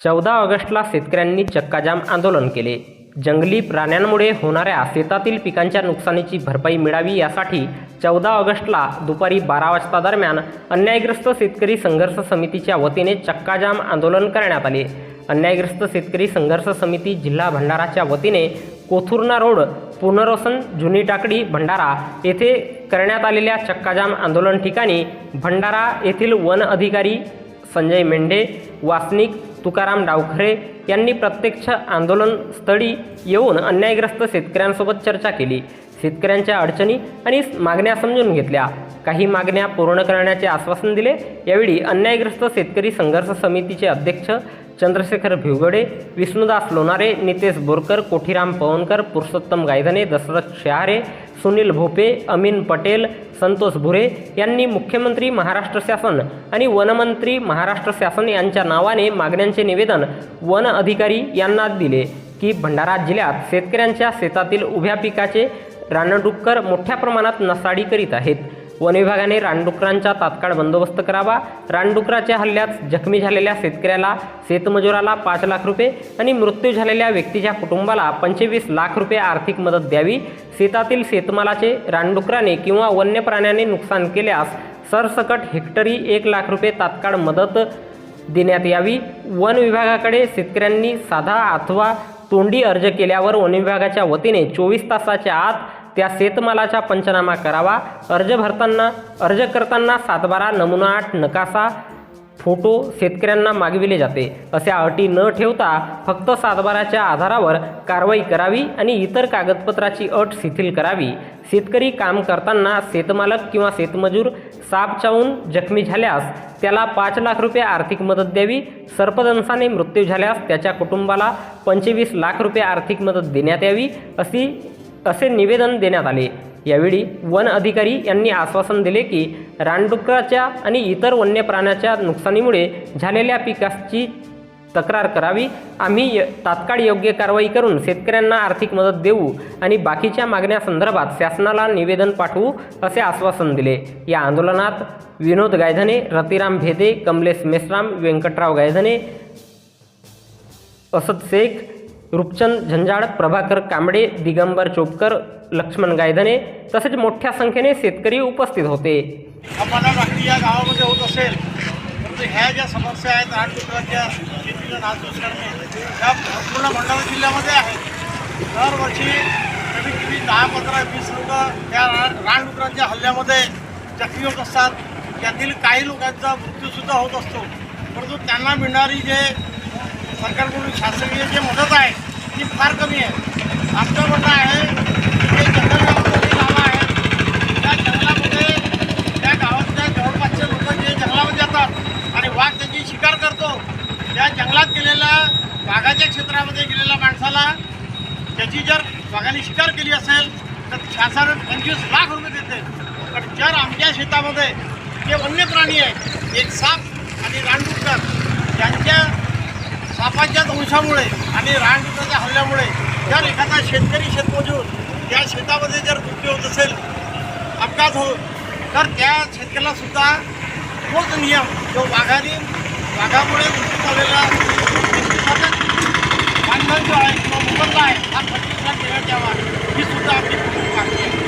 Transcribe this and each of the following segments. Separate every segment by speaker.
Speaker 1: चौदा ऑगस्टला शेतकऱ्यांनी चक्काजाम आंदोलन केले. जंगली प्राण्यांमुळे होणाऱ्या शेतातील पिकांच्या नुकसानीची भरपाई मिळावी यासाठी चौदा ऑगस्टला दुपारी बारा वाजता दरम्यान अन्यायग्रस्त शेतकरी संघर्ष समितीच्या वतीने चक्काजाम आंदोलन करण्यात आले. अन्यायग्रस्त शेतकरी संघर्ष समिती जिल्हा भंडाराच्या वतीने कोथुर्ना रोड पुनर्वसन जुनी टाकडी भंडारा येथे करण्यात आलेल्या चक्काजाम आंदोलन ठिकाणी भंडारा येथील वन अधिकारी संजय मेंढे वासनिक तुकाराम डावखरे यांनी प्रत्यक्ष आंदोलनस्थळी येऊन अन्यायग्रस्त शेतकऱ्यांसोबत चर्चा केली. शेतकऱ्यांच्या अडचणी आणि मागण्या समजून घेतल्या. काही मागण्या पूर्ण करण्याचे आश्वासन दिले. यावेळी अन्यायग्रस्त शेतकरी संघर्ष समितीचे अध्यक्ष चंद्रशेखर भिवगडे विष्णुदास लोणारे नितेश बोरकर कोठीराम पवनकर पुरुषोत्तम गायधने दशरथ शहारे सुनील भोपे अमीन पटेल संतोष भुरे यांनी मुख्यमंत्री महाराष्ट्र शासन आणि वनमंत्री महाराष्ट्र शासन यांच्या नावाने मागण्यांचे निवेदन वन अधिकारी यांना दिले की भंडारा जिल्ह्यात शेतकऱ्यांच्या शेतातील उभ्या पिकाचे रानडुक्कर मोठ्या प्रमाणात नसाडी करीत आहेत. वनविभागाने रानडुकरांचा तात्काळ बंदोबस्त करावा. रानडुकराच्या हल्ल्यात जखमी झालेल्या शेतकऱ्याला शेतमजुराला पाच लाख रुपये आणि मृत्यू झालेल्या व्यक्तीच्या कुटुंबाला पंचवीस लाख रुपये आर्थिक मदत द्यावी. शेतातील शेतमालाचे रानडुकराने किंवा वन्य प्राण्याने नुकसान केल्यास सरसकट हेक्टरी एक लाख रुपये तात्काळ मदत देण्यात यावी. वन विभागाकडे शेतकऱ्यांनी साधा अथवा तोंडी अर्ज केल्यावर वन विभागाच्या वतीने चोवीस तासाच्या आत त्या शेतमालाचा पंचनामा करावा. अर्ज भरताना अर्ज करताना सातबारा नमुना आठ नकासा फोटो शेतकऱ्यांना मागविले जाते. अशा अटी न ठेवता फक्त सातबाराच्या आधारावर कारवाई करावी आणि इतर कागदपत्राची अट शिथिल करावी. शेतकरी काम करताना शेतमालक किंवा शेतमजूर साप चावून जखमी झाल्यास त्याला पाच लाख रुपये आर्थिक मदत द्यावी. सर्पदंशाने मृत्यू झाल्यास त्याच्या कुटुंबाला पंचवीस लाख रुपये आर्थिक मदत देण्यात यावी. अशी असे निवेदन देण्यात आले. यावेळी वन अधिकारी यांनी आश्वासन दिले की रानडुकराच्या आणि इतर वन्य प्राण्याच्या नुकसानीमुळे झालेल्या पिकाची तक्रार करावी. आम्ही य- तात्काळ योग्य कारवाई करून शेतकऱ्यांना आर्थिक मदत देऊ आणि बाकीच्या मागण्यासंदर्भात शासनाला निवेदन पाठवू असे आश्वासन दिले. या आंदोलनात विनोद गायधने रतिराम भेदे कमलेश मेश्राम व्यंकटराव गायधने असद शेख रूपचंद झंजाळ प्रभाकर कांबडे दिगंबर चोपकर लक्ष्मण गायधने तसेच मोठ्या संख्येने शेतकरी उपस्थित होते.
Speaker 2: आम्हाला टाकली या गावामध्ये होत असेल परंतु ह्या ज्या समस्या आहेत रानडुकराच्या शेतीला नासधूस करणे त्या पूर्ण भंडारा जिल्ह्यामध्ये आहेत दरवर्षी कमीत कमी दहा पंधरा वीस लोक त्या रानडुकरांच्या हल्ल्यामध्ये जखमी होत असतात. त्यातील काही लोकांचा मृत्यूसुद्धा होत असतो. परंतु त्यांना मिळणारी जे सरकारकडून शासकीय जे मदत आहे ती फार कमी आहे. आमचं म्हणणं आहे ते जंगलगावमध्ये गावं आहेत त्या जंगलामध्ये त्या गावातल्या जवळपासचे लोक जे जंगलामध्ये जातात आणि वाघ त्याची शिकार करतो त्या जंगलात गेलेल्या वाघाच्या क्षेत्रामध्ये गेलेल्या माणसाला त्याची जर वाघाने शिकार केली असेल तर शासन पंचवीस लाख रुपये देते. पण जर आमच्या शेतामध्ये जे वन्य प्राणी आहेत एक साप आणि रानडुक्कर यांच्या सापांच्या दंशामुळे आणि रानडुकराच्या हल्ल्यामुळे जर एखादा शेतकरी शेतमजूर या शेतामध्ये जर मृत्यू होत असेल अपघात हो तर त्या शेतकऱ्याला सुद्धा तोच नियम जो वाघाने वाघामुळे मृत्यू झालेला व्यक्तीचा मानधन जो आहे किंवा मोबदला आहे हा प्रतिष्ठा देण्यात यावा ही सुद्धा आपली मागणी आहे.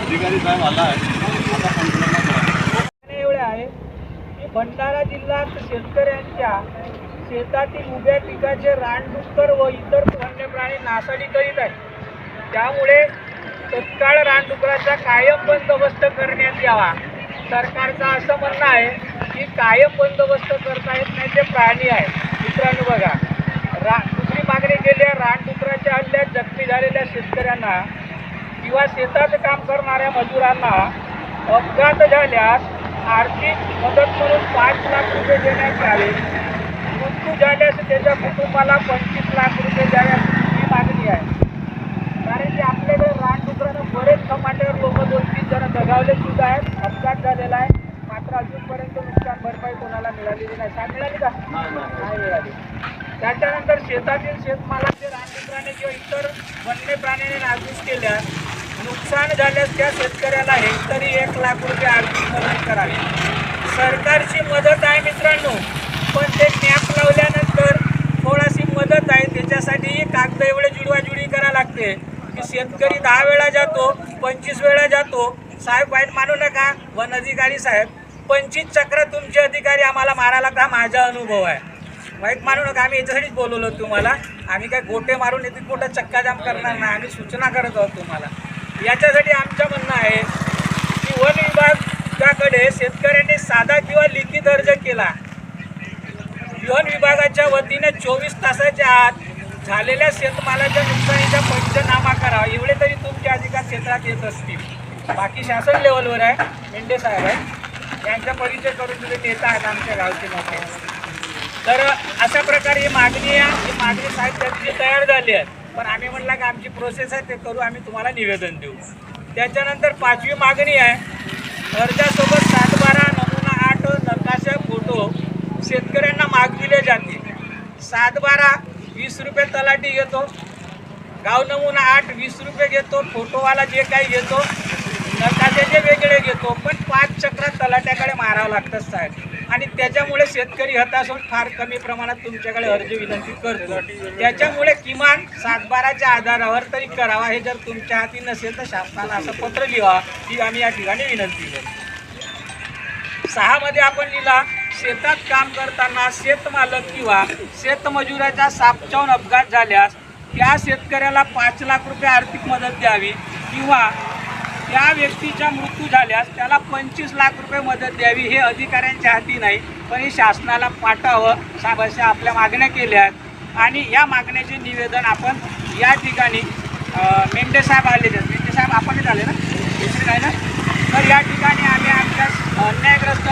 Speaker 3: अधिकारी साहेब आला आहे आता पंचनामा करा.
Speaker 4: एवढे आहे की भंडारा जिल्ह्यात शेतकऱ्यांच्या शेतातील उभ्या पिकाचे रानडुक्कर व इतर वन्य प्राणी नासाडी करीत आहेत. त्यामुळे तत्काळ रानडुकराचा कायम बंदोबस्त करण्यात यावा. सरकारचं असं म्हणणं आहे की कायम बंदोबस्त करता येत नाही ते प्राणी आहेत. मित्रांनो बघा रा दुसरी मागणी केली आहे रानडुकराच्या हल्ल्यात जखमी झालेल्या शेतकऱ्यांना किंवा शेतात काम करणाऱ्या मजुरांना अपघात झाल्यास आर्थिक मदत म्हणून पाच लाख रुपये देण्यात यावे मृत्यू झाल्यास त्याच्या कुटुंबाला पंचवीस लाख रुपये द्याव्यात ही मागणी आहे. कारण की आपल्याकडे रानडुकरानं बरेच टमाट्यावर लोक दोन तीन जण दगावले सुद्धा आहेत. अपघात झालेला आहे. मात्र अजूनपर्यंत नुकसान भरपाई कोणाला मिळालेली नाही. का मिळाली का? नाही मिळाली. त्याच्यानंतर शेतातील शेतमालाचे रानडुकराने किंवा इतर वन्य प्राण्याने नाजूक केल्या. नुकसान झाल्यास त्या शेतकऱ्याला हेक्टरी एक लाख रुपये आर्थिक मदत करावी. सरकारची मदत आहे मित्रांनो पण ते कॅप लावल्यानंतर थोडीशी मदत आहे. त्याच्यासाठी कागद एवढे जुडवाजुडी करा लागते की शेतकरी दहा वेळा जातो पंचवीस वेळा जातो. साहेब वाईट मानू नका वन अधिकारी साहेब पंचवीस चक्र तुमचे अधिकारी आम्हाला मारा लागता माझा अनुभव आहे. वाईट मानू नका आम्ही याच्यासाठीच बोलवलो तुम्हाला. आम्ही काय गोटे मारून येते कुठं चक्काजाम करणार नाही आम्ही सूचना करत आहोत तुम्हाला. याच्यासाठी आमचं म्हणणं आहे की वन विभागाकडे शेतकऱ्यांनी साधा किंवा लिखित अर्ज केला. वन विभागाच्या वतीने चोवीस तासाच्या आत झालेल्या शेतमालाच्या नुकसानीचा पंचनामा करावा एवढे तरी तुमच्या अधिकार क्षेत्रात येत असतील. बाकी शासन लेवलवर आहे. मेंढे साहेब आहे त्यांचा परिचय करून तुम्ही नेता आहेत आमच्या गावचे मोठे तर अशा प्रकारे ही मागणी आहे. ही मागणी साहेब त्यांची तयार झाली आहे. पण आम्ही म्हटलं की आमची प्रोसेस आहे ते करू आम्ही तुम्हाला निवेदन देऊ. त्याच्यानंतर पाचवी मागणी आहे अर्जासोबत सातबारा नमुना आठ नकाशा फोटो शेतकऱ्यांना मागविले जाते सातबारा वीस रुपये तलाठी घेतो. गाव नमुना आठ वीस रुपये घेतो. फोटोवाला जे काही घेतो नकाशाचे वेगळे घेतो. पण पाच चक्र तलाट्याकडे मारावं लागतं साहेब. आणि त्याच्यामुळे शेतकरी हताश होऊन फार कमी प्रमाणात तुमच्याकडे अर्ज विनंती करतो. त्याच्यामुळे किमान सातबाराच्या आधारावर तरी करावा. हे जर तुमच्या हाती नसेल तर शासनाला असं पत्र लिहा. ही आम्ही या ठिकाणी विनंती करतो. सहामध्ये आपण लिहिला शेतात काम करताना शेतमालक किंवा शेतमजुराचा सापचावून अपघात झाल्यास त्या शेतकऱ्याला पाच लाख रुपये आर्थिक मदत द्यावी किंवा त्या व्यक्तीचा मृत्यू झाल्यास त्याला पंचवीस लाख रुपये मदत द्यावी हे अधिकाऱ्यांच्या हाती नाही पण हे शासनाला पाठावं साहेब आपल्या मागण्या केल्या आहेत. आणि या मागण्याचे निवेदन आपण या ठिकाणी मेंढे साहेब आले आहेत. मेंढे साहेब आपणच आले ना? दुसरे नाही ना? तर या ठिकाणी आम्ही आमच्या अन्यायग्रस्त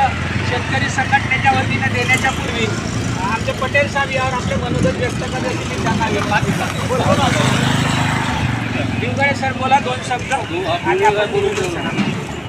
Speaker 4: शेतकरी संघटनेच्या वतीने देण्याच्या पूर्वी आमचे पटेल साहेब यावर आपले मनोगत व्यक्त करण्याची मी त्यांना दिवगडे सर बोला दोन शब्द.